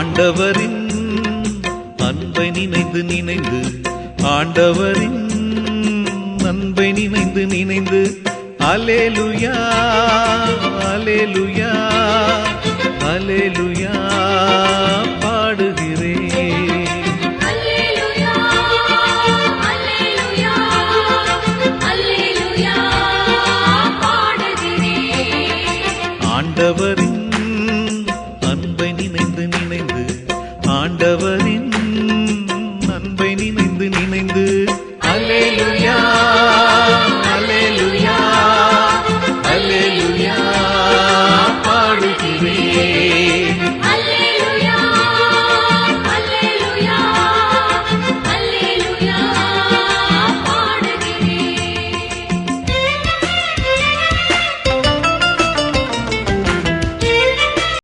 ஆண்டவரின் அன்பை நினைந்து நினைந்து ஆண்டவரின் அன்பை நினைந்து நினைந்து அலேலுயா அலேலுயா அலேலுயா ஆண்டவரின் ஆண்டவரின்